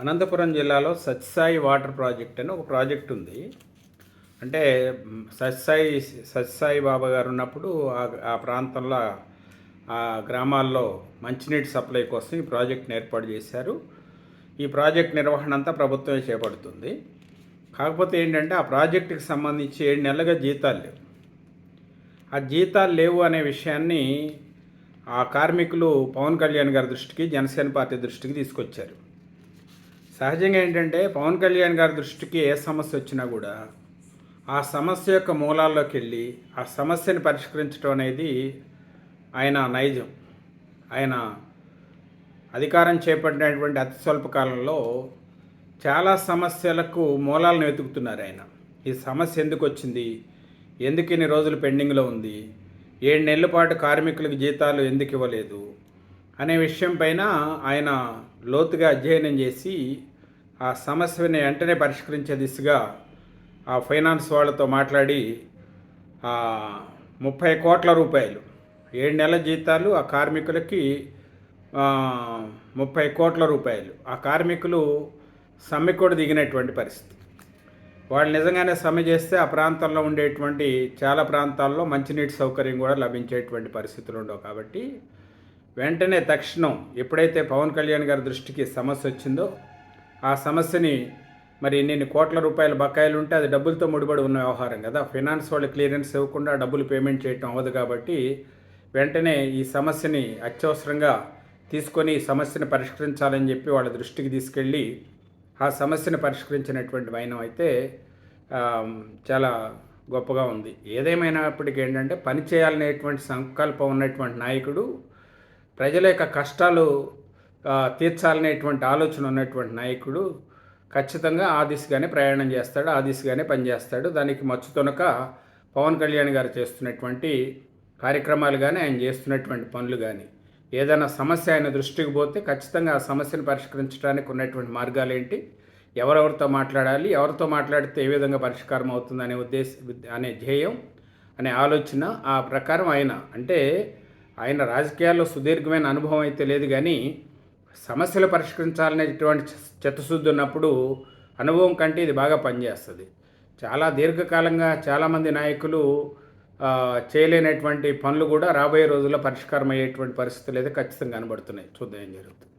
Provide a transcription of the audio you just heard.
అనంతపురం జిల్లాలో సత్సాయి water project అని ఒక ప్రాజెక్ట్ ఉంది. అంటే సత్సాయి సత్సాయి బాబా గారు ఉన్నప్పుడు ఆ- ఆ ప్రాంతంలో ఆ గ్రామాల్లో మంచినీటి సప్లై కోసం ఈ ప్రాజెక్ట్ని ఏర్పాటు చేశారు. ఈ ప్రాజెక్ట్ నిర్వహణ అంతా ప్రభుత్వమే చేపడుతుంది. కాకపోతే ఏంటంటే ఆ ప్రాజెక్టుకి సంబంధించి ఏడు నెలలుగా జీతాలు లేవు. ఆ జీతాలు లేవు అనే విషయాన్ని ఆ కార్మికులు పవన్ కళ్యాణ్ గారి దృష్టికి జనసేన పార్టీ దృష్టికి తీసుకొచ్చారు. సహజంగా ఏంటంటే పవన్ కళ్యాణ్ గారి దృష్టికి ఏ సమస్య వచ్చినా కూడా ఆ సమస్య యొక్క మూలాల్లోకి వెళ్ళి ఆ సమస్యని పరిష్కరించడం అనేది ఆయన నైజం. ఆయన అధికారం చేపట్టినటువంటి అతి స్వల్ప కాలంలో చాలా సమస్యలకు మూలాలను వెతుకుతున్నారు ఆయన. ఈ సమస్య ఎందుకు వచ్చింది? ఎందుకు ఇన్ని రోజులు పెండింగ్లో ఉంది? ఏడు నెలల పాటు కార్మికులకు జీతాలు ఎందుకు ఇవ్వలేదు? అనే విషయం పైన ఆయన లోతుగా అధ్యయనం చేసి ఆ సమస్యని వెంటనే పరిష్కరించే దిశగా ఆ ఫైనాన్స్ వాళ్ళతో మాట్లాడి ముప్పై కోట్ల రూపాయలు ఏడు నెలల జీతాలు ఆ కార్మికులకి ముప్పై కోట్ల రూపాయలు. ఆ కార్మికులు సమ్మె కూడా దిగినటువంటి పరిస్థితి. వాళ్ళు నిజంగానే సమ్మె చేస్తే ఆ ప్రాంతంలో ఉండేటువంటి చాలా ప్రాంతాల్లో మంచినీటి సౌకర్యం కూడా లభించేటువంటి పరిస్థితులు ఉండవు కాబట్టి వెంటనే తక్షణం ఎప్పుడైతే పవన్ కళ్యాణ్ గారి దృష్టికి సమస్య వచ్చిందో ఆ సమస్యని మరి ఇన్ని కోట్ల రూపాయల బకాయిలు ఉంటే అది డబ్బులతో ముడిపడి ఉన్న వ్యవహారం కదా. ఫైనాన్స్ వాళ్ళు క్లియరెన్స్ ఇవ్వకుండా డబ్బులు పేమెంట్ చేయటం అవ్వదు కాబట్టి వెంటనే ఈ సమస్యని అత్యవసరంగా తీసుకొని ఈ సమస్యను పరిష్కరించాలని చెప్పి వాళ్ళ దృష్టికి తీసుకెళ్ళి ఆ సమస్యను పరిష్కరించినటువంటి వైనం అయితే చాలా గొప్పగా ఉంది. ఏదేమైనప్పటికీ ఏంటంటే పని చేయాలనేటువంటి సంకల్పం ఉన్నటువంటి నాయకుడు ప్రజల యొక్క కష్టాలు తీర్చాలనేటువంటి ఆలోచన ఉన్నటువంటి నాయకుడు ఖచ్చితంగా ఆ దిశగానే ప్రయాణం చేస్తాడు ఆ దిశగానే పనిచేస్తాడు దానికి మచ్చుతొనక పవన్ కళ్యాణ్ గారు చేస్తున్నటువంటి కార్యక్రమాలు కానీ ఆయన చేస్తున్నటువంటి పనులు కానీ ఏదైనా సమస్య ఆయన దృష్టికి పోతే ఖచ్చితంగా ఆ సమస్యను పరిష్కరించడానికి ఉన్నటువంటి మార్గాలు ఏంటి? ఎవరెవరితో మాట్లాడాలి? ఎవరితో మాట్లాడితే ఏ విధంగా పరిష్కారం అవుతుంది అనే ఉద్దేశ అనే ధ్యేయం అనే ఆలోచన ఆ ప్రకారం ఆయన. అంటే ఆయన రాజకీయాల్లో సుదీర్ఘమైన అనుభవం అయితే లేదు కానీ సమస్యలు పరిష్కరించాలనేటువంటి చిత్తశుద్ధి ఉన్నప్పుడు అనుభవం కంటే ఇది బాగా పనిచేస్తుంది. చాలా దీర్ఘకాలంగా చాలామంది నాయకులు చేయలేనటువంటి పనులు కూడా రాబోయే రోజుల్లో పరిష్కారం అయ్యేటువంటి పరిస్థితులు అయితే ఖచ్చితంగా కనబడుతున్నాయి. చూద్దాం ఏం జరుగుతుంది.